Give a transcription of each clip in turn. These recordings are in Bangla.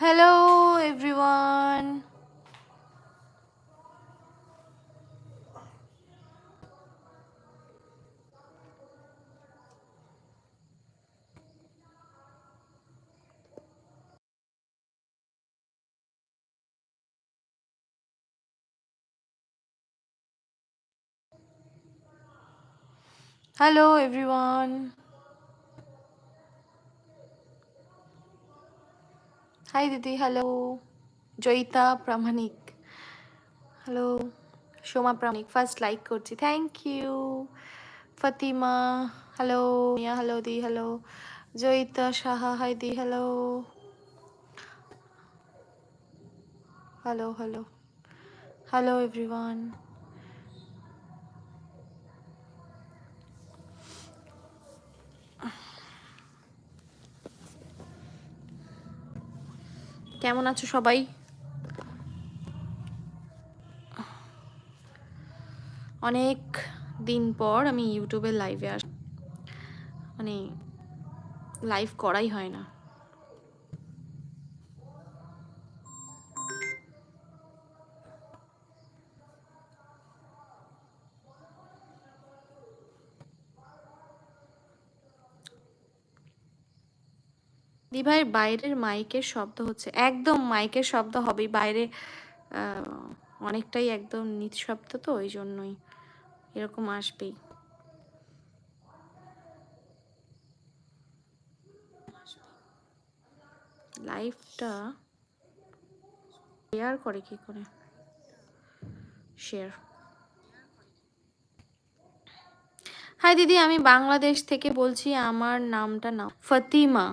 Hello, everyone. Hello, everyone. Hi, Didi. Hello. Joita Pramanik. Hello Soma Pramanik first like করছি। Thank you Fatima hello Mia hello the hello Joyita Saha hi the hello hello hello hello everyone কেমন আছো সবাই? অনেক দিন পর আমি ইউটিউবে লাইভে আস মানে লাইভ করাই হয় না। দিভাই বাইরের মাইকের শব্দ হচ্ছে। একদম মাইকের শব্দ হবেই। বাইরে অনেকটাই একদম নিঃশব্দ তো, ওই জন্যই। এরকম আসবেই। লাইফটা শেয়ার করে কি করে? শেয়ার। হাই দিদি, আমি বাংলাদেশ থেকে বলছি, আমার নামটা নাম ফতিমা।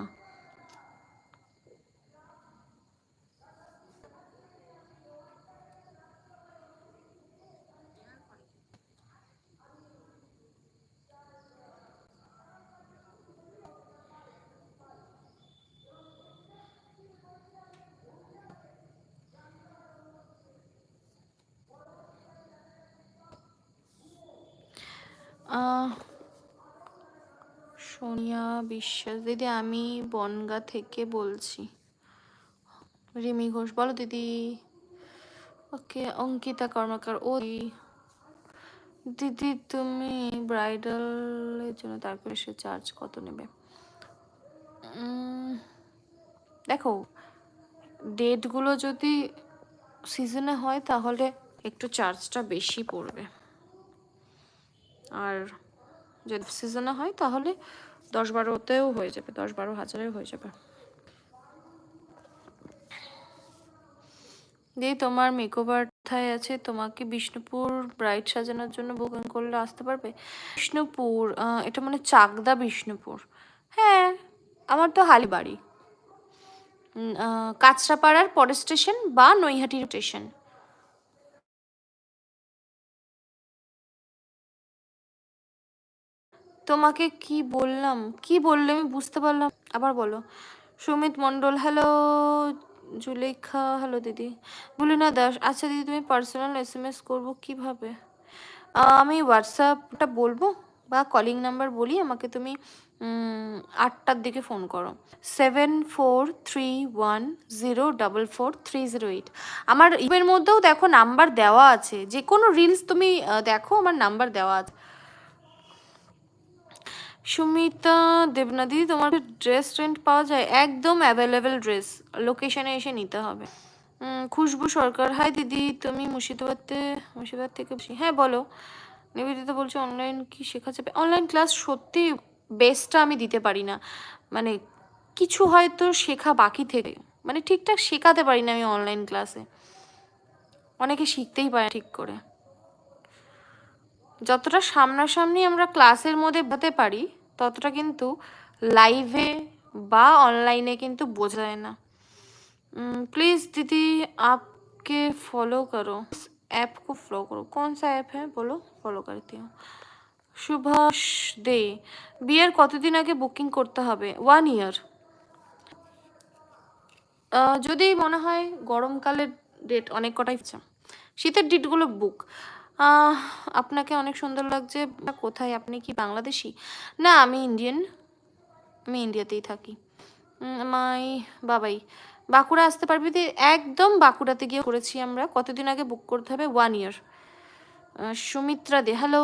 সোনিয়া বিশ্বাস, দিদি আমি বনগা থেকে বলছি। রিমি ঘোষ, বলো দিদি। ওকে, অঙ্কিতা কর্মকার, ও দিদি, তুমি ব্রাইডালের জন্য তারপরে সে চার্জ কত নেবে? দেখো ডেটগুলো যদি সিজনে হয় তাহলে একটু চার্জটা বেশি পড়বে। আর যদি সিজনে হয়, তাহলে দশ বারোতেও হয়ে যাবে, দশ বারো হাজারেও হয়ে যাবে। দিদি তোমার মেকওভার কোথায় আছে? তোমাকে বিষ্ণুপুর ব্রাইড সাজানোর জন্য বুকিং করলে আসতে পারবে? বিষ্ণুপুর এটা মানে চাকদা বিষ্ণুপুর। হ্যাঁ আমার তো হালিবাড়ি। কাঁচরাপাড়ার পরের স্টেশন বা নৈহাটি স্টেশন তোমাকে কি বললাম? কি বললে আমি বুঝতে পারলাম? আবার বলো। সুমিত মণ্ডল, হ্যালো, জুলেখা, হ্যালো দিদি। না দাস আচ্ছা দিদি, তুমি পার্সোনাল এস এম এস করব কীভাবে? আমি হোয়াটসঅ্যাপটা বলব বা কলিং নাম্বার বলি, আমাকে তুমি আটটার দিকে ফোন করো। Seven four three one zero double four three zero eight আমার ইমের মধ্যেও দেখো নাম্বার দেওয়া আছে। যে কোনো রিলস তুমি দেখো, আমার নাম্বার দেওয়া আছে। সুমিতা দেবনাদি তোমার ড্রেস রেন্ট পাওয়া যায় একদম অ্যাভেলেবেল ড্রেস লোকেশনে এসে নিতে হবে। খুশবু সরকার হাই দিদি, তুমি মুর্শিদাবাদে, মুর্শিদাবাদ থেকে হ্যাঁ বলো। নিবেদিতা বলছো অনলাইন কি শেখা যাবে? অনলাইন ক্লাস সত্যি বেস্টটা আমি দিতে পারি না। মানে কিছু হয়তো শেখা বাকি থেকে। মানে ঠিকঠাক শেখাতে পারি না আমি অনলাইন ক্লাসে অনেকে শিখতেই পারে ঠিক করে। যতটা সামনাসামনি আমরা ক্লাসের মধ্যে হতে পারি ততটা কিন্তু লাইভে বা অনলাইনে কিন্তু বোঝা যায় না प्लीज़ दीदी आपके फॉलो करो ऐप को फॉलो करो कौन सा ऐप है बोलो ফলো করতে সুভাষ দে বিয়ের কতদিন আগে বুকিং করতে হবে ওয়ান ইয়ার যদি মনে হয় গরমকালের ডেট অনেক কটাই শীতের ডেটগুলো বুক আপনাকে অনেক সুন্দর লাগছে। কোথায়? আপনি কি বাংলাদেশি? না, আমি ইন্ডিয়ান আমি ইন্ডিয়াতেই থাকি। মাই বাবাই। বাঁকুড়া আসতে পারবি একদম বাঁকুড়াতে গিয়ে করেছি আমরা। কতদিন আগে বুক করতে হবে? One year Sumitra De hello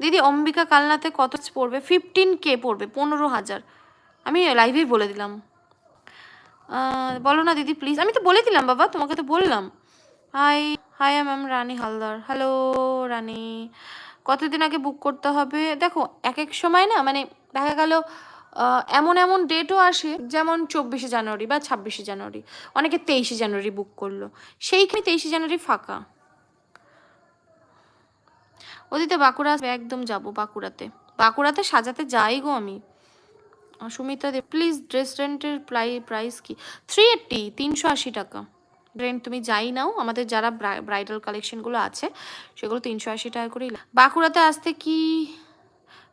দিদি, অম্বিকা কালনাতে কত পড়বে? ফিফটিন কে পড়বে, পনেরো হাজার। আমি লাইভেই বলে দিলাম। বলো না দিদি প্লিজ আমি তো বলে দিলাম, বাবা, তোমাকে তো বললাম। Hi hi ma'am Rani Haldar. Hello Rani. কতদিন আগে বুক করতে হবে? দেখো এক এক সময় না মানে দেখা গেল এমন এমন ডেটও আসে, যেমন চব্বিশে জানুয়ারি বা ছাব্বিশে জানুয়ারি। অনেকে তেইশে জানুয়ারি বুক করল। সেইখানে তেইশে জানুয়ারি ফাঁকা। ওদিকে বাঁকুড়া একদম যাব, বাঁকুড়াতে। বাঁকুড়াতে সাজাতে যাই গো আমি। সুমিতা দে প্লিজ ড্রেস রেন্টের প্রাই প্রাইস কি? থ্রি এইট্টি তিনশো আশি টাকা। রেন্ট তুমি যাই নাও, আমাদের যারা ব্রাইডাল কালেকশনগুলো আছে, সেগুলো তিনশো আশি টাকা করেই বাঁকুড়াতে আসতে কি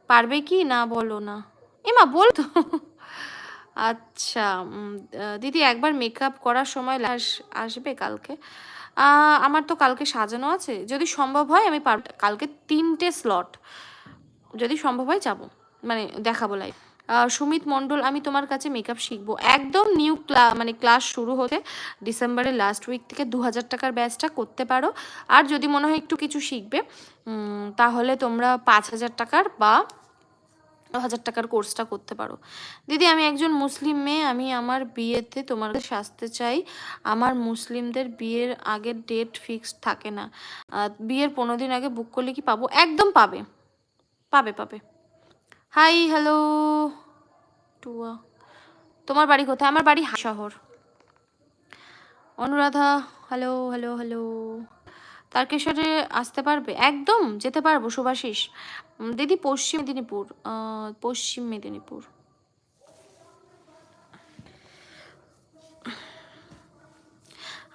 পারবে কি? না, বলো না। এমা, বল তো। আচ্ছা দিদি, একবার মেকআপ করার সময় আসবে কালকে? আমার তো কালকে সাজানো আছে। যদি সম্ভব হয়, আমি পার কালকে তিনটে স্লট যদি সম্ভব হয়, যাব। মানে দেখাবো লাইভ সুমিত মণ্ডল, আমি তোমার কাছে মেকআপ শিখব। একদম নিউ ক্লা মানে ক্লাস শুরু হতে ডিসেম্বরের লাস্ট উইক থেকে দু হাজার টাকার ব্যাচটা করতে পারো। আর যদি মনে হয় একটু কিছু শিখবে তাহলে তোমরা পাঁচ হাজার টাকার বা হাজার টাকার কোর্সটা করতে পারো। দিদি, আমি একজন মুসলিম মেয়ে, আমি আমার বিয়েতে তোমার কাছে সাজতে চাই। আমার মুসলিমদের বিয়ের আগের ডেট ফিক্সড থাকে না। বিয়ের পনেরো দিন আগে বুক করলে কি পাবো? একদম পাবে। পাবে পাবে। হাই হ্যালো টুয়া তোমার বাড়ি কোথায়? আমার বাড়ি শহর। অনুরাধা হ্যালো হ্যালো হ্যালো তারকেশ্বরে আসতে পারবে? একদম, যেতে পারব সুভাষিস দিদি পশ্চিম মেদিনীপুর পশ্চিম মেদিনীপুর।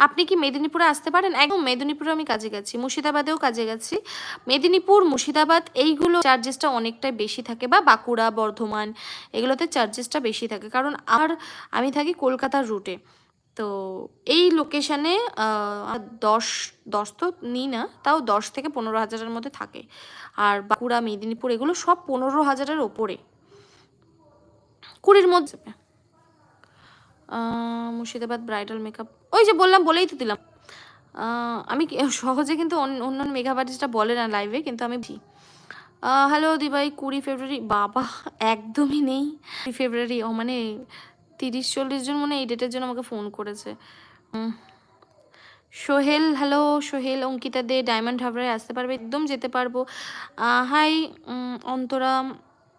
আপনি কি মেদিনীপুরে আসতে পারেন? একদম মেদিনীপুরে আমি কাজে গেছি, মুর্শিদাবাদেও কাজে গেছি। মেদিনীপুর, মুর্শিদাবাদ, এইগুলো চার্জেসটা অনেকটাই বেশি থাকে বা বাঁকুড়া, বর্ধমান, এগুলোতে চার্জেসটা বেশি থাকে। কারণ আর আমি থাকি কলকাতার রুটে তো এই লোকেশানে দশ দশ তো নিই না, তাও দশ থেকে পনেরো হাজারের মধ্যে থাকে। আর বাঁকুড়া, মেদিনীপুর এগুলো সব পনেরো হাজারের ওপরে। কুড়ির মধ্যে মুর্শিদাবাদ ব্রাইডাল মেকআপ ওই যে বললাম, বলেই তো দিলাম। আমি সহজে কিন্তু অন্য- মেকআপ আর্টিস্টটা বলে না লাইভে কিন্তু আমি হ্যালো দিবাই, কুড়ি ফেব্রুয়ারি, বাবা, একদমই নেই। কুড়ি ফেব্রুয়ারি, ও মানে তিরিশ চল্লিশ জন মানে এই ডেটের জন্য আমাকে ফোন করেছে। সোহেল হ্যালো সোহেল, অঙ্কিতা দে ডায়মন্ড হাবড়ায় আসতে পারবে, একদম যেতে পারব। Hi Antara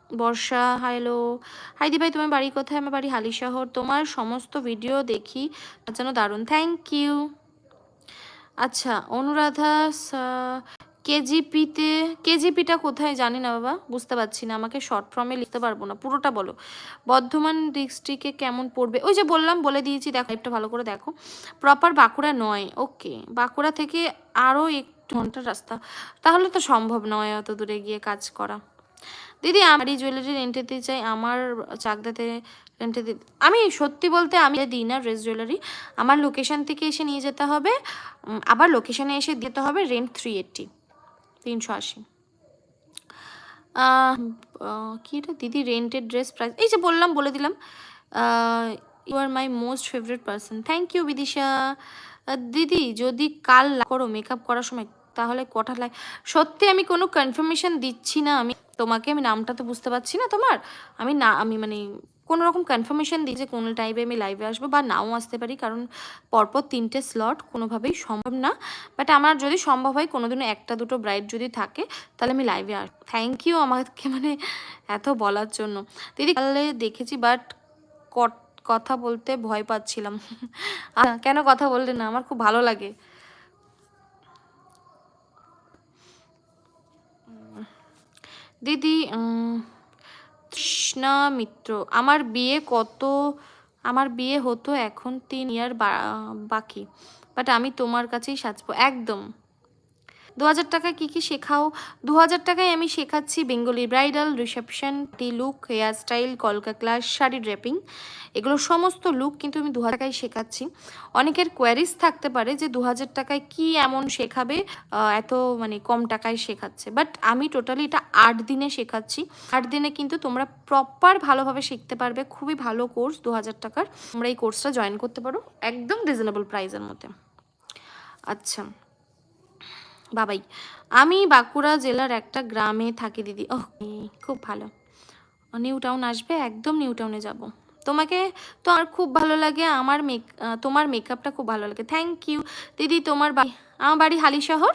Barsha hello hi দি ভাই তোমার বাড়ি কোথায়? আমার বাড়ি হালিশহর। তোমার সমস্ত ভিডিও দেখি যেন দারুণ। থ্যাংক ইউ আচ্ছা অনুরাধা কেজিপিতে কেজিপিটা কোথায় জানি না বাবা, বুঝতে পারছি না। আমাকে শর্ট ফর্মে লিখতে পারব না। পুরোটা বলো। বর্ধমান ডিস্ট্রিক্টে কেমন পড়বে? ওই যে বললাম, বলে দিয়েছি, দেখো একটা ভালো করে দেখো। প্রপার বাঁকুড়া নয় ওকে বাঁকুড়া থেকে আরও একটু ঘণ্টার রাস্তা। তাহলে তো সম্ভব নয় অত দূরে গিয়ে কাজ করা। দিদি আমার এই জুয়েলারি রেন্টে দিতে চাই, আমার চাকদাতে রেন্টে দিতে আমি সত্যি বলতে আমি দিই না ড্রেস জুয়েলারি আমার লোকেশান থেকে এসে নিয়ে যেতে হবে আবার লোকেশানে এসে দিতে হবে রেন্ট থ্রি এইট্টি তিনশো আশি। কি এটা? দিদি রেন্টেড ড্রেস প্রাইস এই যে বললাম, বলে দিলাম you are my most favourite person thank you Bidisha. দিদি, যদি কাল করো মেকআপ করার সময়, তাহলে কটা লাগে সত্যি আমি কোনো কনফার্মেশন দিচ্ছি না, আমি তোমাকে আমি নামটা তো বুঝতে পারছি না তোমার। আমি না, আমি মানে কোনো রকম কনফার্মেশন দিই যে কোন টাইমে আমি লাইভে আসব বা নাও আসতে পারি, কারণ পরপর তিনটে স্লট কোনোভাবেই সম্ভব না। বাট আমার যদি সম্ভব হয় কোনোদিনও একটা দুটো ব্রাইড যদি থাকে, তাহলে আমি লাইভে আস থ্যাংক ইউ আমাকে মানে এত বলার জন্য। দিদি, কালে দেখেছি বাট কথা বলতে ভয় পাচ্ছিলাম। কেন কথা বললে না? আমার খুব ভালো লাগে। দিদি তৃষ্ণা মিত্র, আমার বিয়ে কত, আমার বিয়ে হতো এখন তিন ইয়ার বাকি বাট আমি তোমার কাছেই সাজবো, একদম। দু হাজার টাকায় কী কী শেখাও? দু হাজার টাকায় আমি শেখাচ্ছি বেঙ্গলি ব্রাইডাল, রিসেপশন, টি লুক, হেয়ার স্টাইল, কলকা ক্লাস শাড়ি ড্রেপিং। এগুলো সমস্ত লুক কিন্তু আমি দু হাজার টাকায় শেখাচ্ছি। অনেকের কোয়ারিজ থাকতে পারে যে দু হাজার টাকায় কী এমন শেখাবে এত মানে কম টাকায় শেখাচ্ছে। বাট আমি টোটালি এটা আট দিনে শেখাচ্ছি। আট দিনে কিন্তু তোমরা প্রপার ভালোভাবে শিখতে পারবে। খুবই ভালো কোর্স দু হাজার টাকার। তোমরা এই কোর্সটা জয়েন করতে পারো। একদম রিজনেবল প্রাইসের মধ্যে। আচ্ছা। বাবাই, আমি বাঁকুড়া জেলার একটা গ্রামে থাকি দিদি। ও খুব ভালো। নিউ টাউন আসবে, একদম নিউ টাউনে যাব। তোমাকে তো আমার খুব ভালো লাগে, আমার মেক তোমার মেকআপটা খুব ভালো লাগে। থ্যাংক ইউ দিদি, তোমার বাড়ি, আমার বাড়ি হালি শহর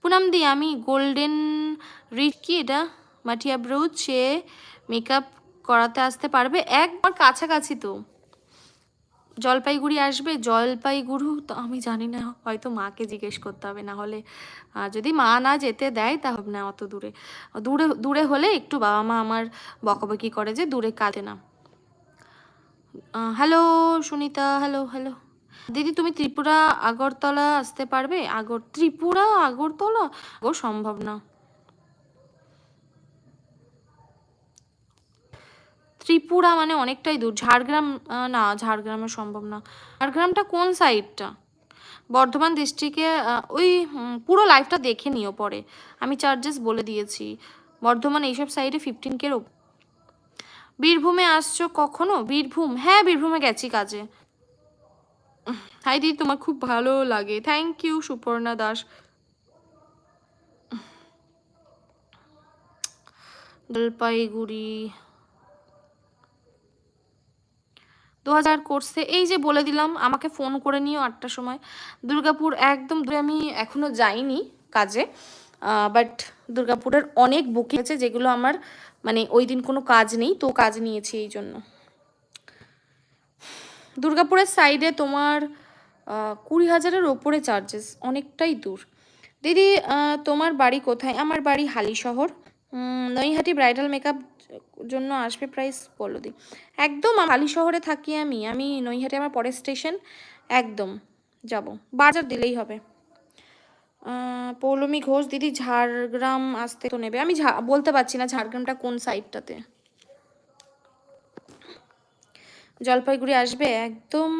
পুনাম দি, আমি গোল্ডেন রিচ কি এটা? মাটিয়া ব্রুচ মেকআপ করাতে আসতে পারবে? একবার কাছাকাছি তো। জলপাইগুড়ি আসবে, জলপাইগুড়ি তো আমি জানি না, হয়তো মাকে জিজ্ঞেস করতে হবে, না হলে যদি মা না যেতে দেয় তা হবে না অত দূরে। দূরে দূরে হলে একটু বাবা মা আমার বকাবকি করে যে দূরে কাজে না হ্যালো সুনিতা, হ্যালো হ্যালো। দিদি, তুমি ত্রিপুরা, আগরতলা আসতে পারবে? আগর, ত্রিপুরা, আগরতলা? ও সম্ভব না। ত্রিপুরা মানে অনেকটাই দূর। ঝাড়গ্রাম না ঝাড়গ্রামে সম্ভব না। ঝাড়গ্রামটা কোন সাইডটা? বর্ধমান ডিস্ট্রিক্টে ওই পুরো লাইফটা দেখে নিও পরে। আমি চার্জেস বলে দিয়েছি। বর্ধমান এইসব সাইডে ফিফটিন কের বীরভূমে আসছো কখনো? বীরভূম। হ্যাঁ বীরভূমে গেছি কাজে। হাই দিদি তোমার খুব ভালো লাগে। Thank you Suparna Das. Jalpaiguri. দু হাজার এই যে বলে দিলাম, আমাকে ফোন করে নিও আটটার সময়। দুর্গাপুর একদম দূরে আমি এখনও যাইনি কাজে বাট দুর্গাপুরের অনেক বুকিং আছে যেগুলো আমার মানে ওই দিন কোনো কাজ নেই, তো কাজ নিয়েছি এই জন্য। দুর্গাপুরের সাইডে তোমার কুড়ি হাজারের ওপরে চার্জেস অনেকটাই দূর। দিদি তোমার বাড়ি কোথায়? আমার বাড়ি হালি শহর। নৈহাটি ব্রাইডাল মেকআপ জন্য আসবে প্রাইস বলো দি। একদম হালি শহরে থাকি আমি আমি নৈহাটে আমার পরের স্টেশন একদম যাব। বাজার দিলেই হবে। পৌলমী ঘোষ দিদি ঝাড়গ্রাম আসতে তো নেবে। আমি বলতে পারছি না ঝাড়গ্রামটা কোন সাইডটাতে জলপাইগুড়ি আসবে? একদম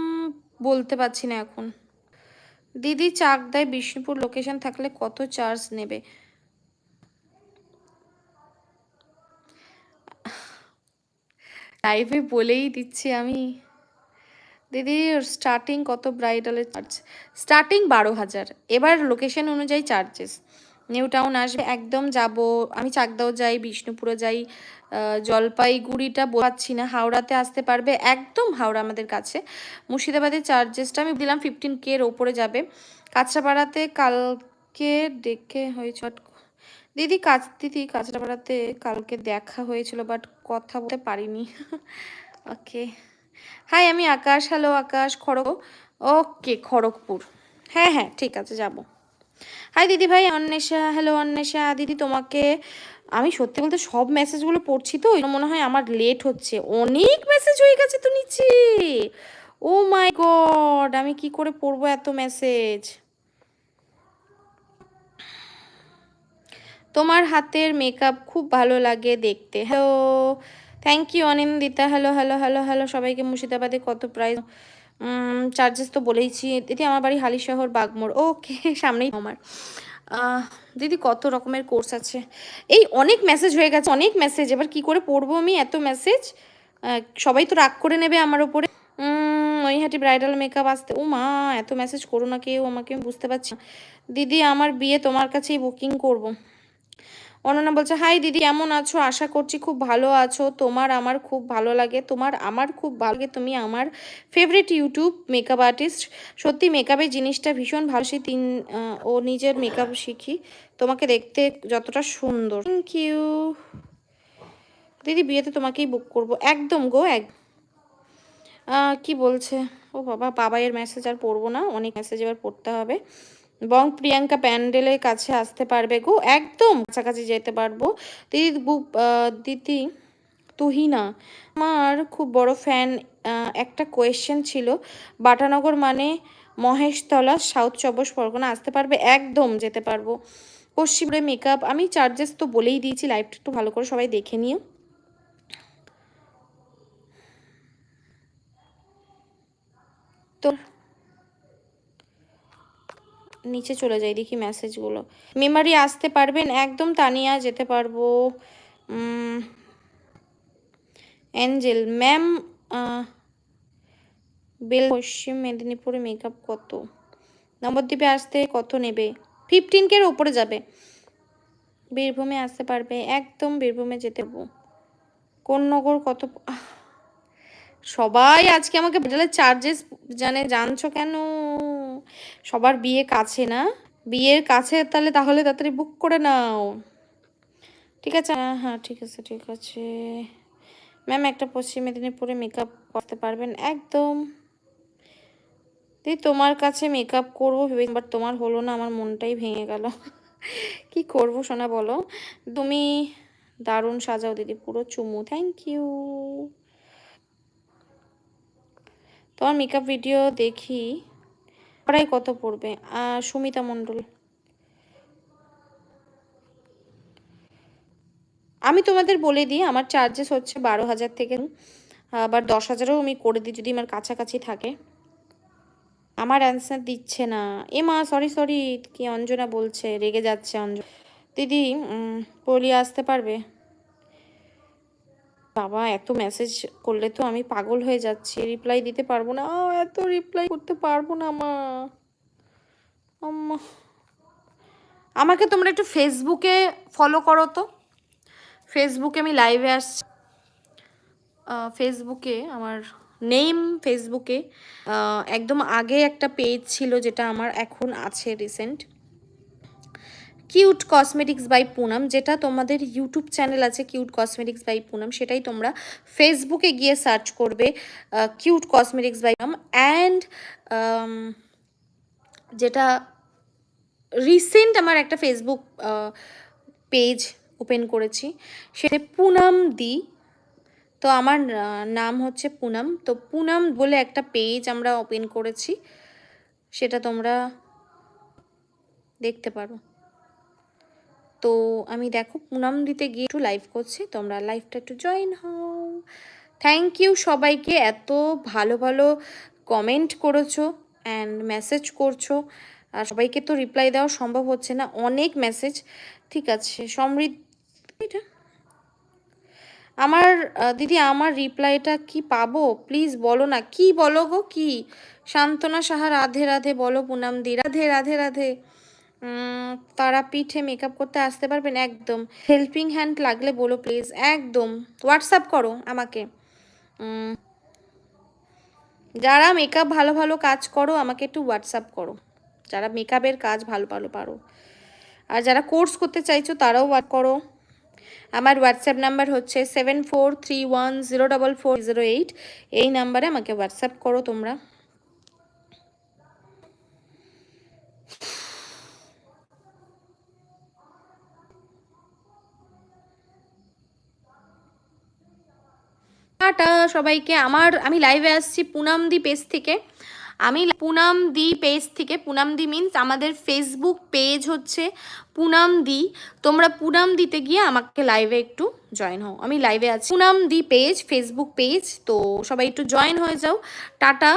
বলতে পারছি না এখন। দিদি চাকদায় বিষ্ণুপুর লোকেশন থাকলে কত চার্জ নেবে? লাইভে বলেই দিচ্ছি আমি। দিদি স্টার্টিং কত ব্রাইডালের চার্জ স্টার্টিং বারো হাজার। এবার লোকেশন অনুযায়ী চার্জেস নিউ টাউন আসবে, একদম যাব। আমি চাকদাও যাই বিষ্ণুপুরে যাই। জলপাইগুড়িটা বোঝাচ্ছি না। হাওড়াতে আসতে পারবে একদম হাওড়া আমাদের কাছে। মুর্শিদাবাদের চার্জেসটা আমি দিলাম ফিফটিন কে এর ওপরে যাবে। কাঁচরাপাড়াতে কালকে ডেকে হয়েছে দিদি, কাজ দিদি, কাঁচরাপাড়াতে কালকে দেখা হয়েছিল বাট কথা বলতে পারিনি। ওকে। হাই, আমি আকাশ। হ্যালো, আকাশ। খড়গ। ওকে, খড়গপুর। হ্যাঁ হ্যাঁ ঠিক আছে, যাব। হাই, দিদি ভাই, অন্বেষা। হ্যালো, অন্বেষা। দিদি, তোমাকে আমি সত্যি বলতে সব মেসেজগুলো পড়ছি তো মনে হয় আমার লেট হচ্ছে। অনেক মেসেজ হয়ে গেছে তো নিচে। ও মাই গড আমি কি করে পড়ব এত মেসেজ তোমার হাতের মেকআপ খুব ভালো লাগে দেখতে। Hello thank you Anindita. Hello hello hello hello সবাইকে মুর্শিদাবাদে কত প্রাইস চার্জেস তো বলেইছি। দিদি আমার বাড়ি হালিশহর, বাগমোড়। ওকে সামনেই আমার দিদি কত রকমের কোর্স আছে? এই অনেক মেসেজ হয়ে গেছে, অনেক মেসেজ এবার কি করে পড়ব আমি এত মেসেজ সবাই তো রাগ করে নেবে আমার ওপরে নৈহাটি ব্রাইডাল মেকআপ আসতে। ও মা, এত মেসেজ করো না কেউ আমাকে, আমি বুঝতে পারছি দিদি, আমার বিয়ে তোমার কাছেই বুকিং করব। অনন্যা বলছে, হাই দিদি, কেমন আছো? আশা করছি খুব ভালো আছো। তোমার আমার খুব ভালো লাগে। তোমার আমার খুব ভালো লাগে। তুমি আমার ফেভারিট ইউটিউব মেকআপ আর্টিস্ট সত্যি মেকআপের জিনিসটা ভীষণ ভালো। সেই তিন ও নিজের মেকআপ শিখি। তোমাকে দেখতে যতটা সুন্দর। থ্যাংক ইউ দিদি, বিয়েতে তোমাকেই বুক করব। একদম গো, এক কি বলছে? ও বাবা, বাবাইয়ের মেসেজ আর পড়ব না। অনেক মেসেজ এবার পড়তে হবে। এবং প্রিয়াঙ্কা প্যান্ডেলের কাছে আসতে পারবে গো। একদম কাছাকাছি যেতে পারব। দিদি দিদি তুহিনা, আমার খুব বড় ফ্যান একটা কোয়েশ্চেন ছিল, বাটানগর মানে মহেশতলা সাউথ চব্বিশ পরগনা আসতে পারবে? একদম যেতে পারব। পশ্চিমে মেকআপ আমি চার্জেস তো বলেই দিয়েছি লাইভটা একটু ভালো করে সবাই দেখে নিও। তো নিচে চলে যাই, দেখি মেসেজগুলো মেমারি আসতে পারবেন, একদম তানিয়া যেতে পারব। অ্যাঞ্জেল ম্যাম বেল, পশ্চিম মেদিনীপুরে মেকআপ কত? নবদ্বীপে আসতে কত নেবে? ফিফটিন কের ওপরে যাবে। বীরভূমে আসতে পারবে, একদম বীরভূমে যেতে পারব। কোন নগর কত সবাই আজকে আমাকে চার্জেস জানে, জানছো কেন? সবার বিয়ে কাছে না? বিয়ের কাছে তাহলে তাহলে তাড়াতাড়ি বুক করে নাও। ঠিক আছে? হ্যাঁ হ্যাঁ ঠিক আছে ঠিক আছে। ম্যাম একটা পশ্চিম মেদিনীপুরে মেকআপ করতে পারবেন? একদম। দিদি, তোমার কাছে মেকআপ করব ভেবে বাট তোমার হলো না, আমার মনটাই ভেঙে গেল। কি করব শোনা বলো? তুমি দারুণ সাজাও দিদি, পুরো চুমু থ্যাংক ইউ তোমার মেকআপ ভিডিও দেখি। প্রায় কত পড়বে? সুমিতা মণ্ডল। আমি তোমাদের বলে দিই, আমার চার্জেস হচ্ছে বারো হাজার থেকে। আবার দশ হাজারও আমি করে দিই, যদি আমার কাছাকাছি থাকে। আমার অ্যান্সার দিচ্ছে না। এ মা সরি সরি কি অঞ্জনা বলছে? রেগে যাচ্ছে অঞ্জনা। দিদি পলি আসতে পারবে? বাবা, এত মেসেজ করলে তো আমি পাগল হয়ে যাচ্ছি। রিপ্লাই দিতে পারব না। এত রিপ্লাই করতে পারব না, মা। আমাকে তোমরা একটু ফেসবুকে ফলো করো তো। ফেসবুকে আমি লাইভে আসছি। ফেসবুকে আমার নেম ফেসবুকে একদম আগে একটা পেজ ছিল যেটা আমার এখন আছে recent cute cosmetics by Poonam, যেটা তোমাদের ইউটিউব চ্যানেল আছে কিউট কসমেটিক্স বাই পুনাম, সেটাই তোমরা ফেসবুকে গিয়ে সার্চ করবে cute cosmetics by Poonam. And যেটা রিসেন্ট আমার একটা ফেসবুক পেজ ওপেন করেছি, সেটা পুনাম দি। তো আমার নাম হচ্ছে পুনাম। তো পুনাম বলে একটা পেজ আমরা ওপেন করেছি, সেটা তোমরা দেখতে পারো। তো আমি দেখো পুনাম দিতে গিয়ে একটু লাইভ করছি, তোমরা লাইভটা একটু জয়েন হও। থ্যাংক ইউ সবাইকে এত ভালো ভালো কমেন্ট করেছ অ্যান্ড মেসেজ করছ, আর সবাইকে তো রিপ্লাই দেওয়া সম্ভব হচ্ছে না, অনেক মেসেজ ঠিক আছে। সমৃদ্ধ, এটা? আমার দিদি আমার রিপ্লাইটা কি পাবো? প্লিজ বলো না, কি বলো গো কি? সান্ত্বনা সাহা, রাধে রাধে বলো পুনাম দি, রাধে রাধে রাধে। তারা পিঠে মেকআপ করতে আসতে পারবেন একদম। হেল্পিং হ্যান্ড লাগলে বলো প্লিজ একদম। হোয়াটসঅ্যাপ করো আমাকে। যারা মেকআপ ভালো ভালো কাজ করো, আমাকে একটু হোয়াটসঅ্যাপ করো। যারা মেকআপের কাজ ভালো ভালো পারো। আর যারা কোর্স করতে চাইছো, তারাও হোয়াট করো। আমার হোয়াটসঅ্যাপ নাম্বার হচ্ছে seven four three one zero double four zero eight এই নাম্বারে আমাকে হোয়াটসঅ্যাপ করো তোমরা। টাটা সবাইকে আমার, আমি লাইভে আসছি পুনাম দি পেজ থেকে। আমি পুনাম দি পেজ থেকে পুনাম দি মিন্স আমাদের ফেসবুক পেজ হচ্ছে পুনাম দি তোমরা পুনাম দিতে গিয়ে আমাকে লাইভে একটু জয়েন হও। আমি লাইভে আছি। পুনাম দি পেজ ফেসবুক পেজ তো সবাই একটু জয়েন হয়ে যাও। টাটা।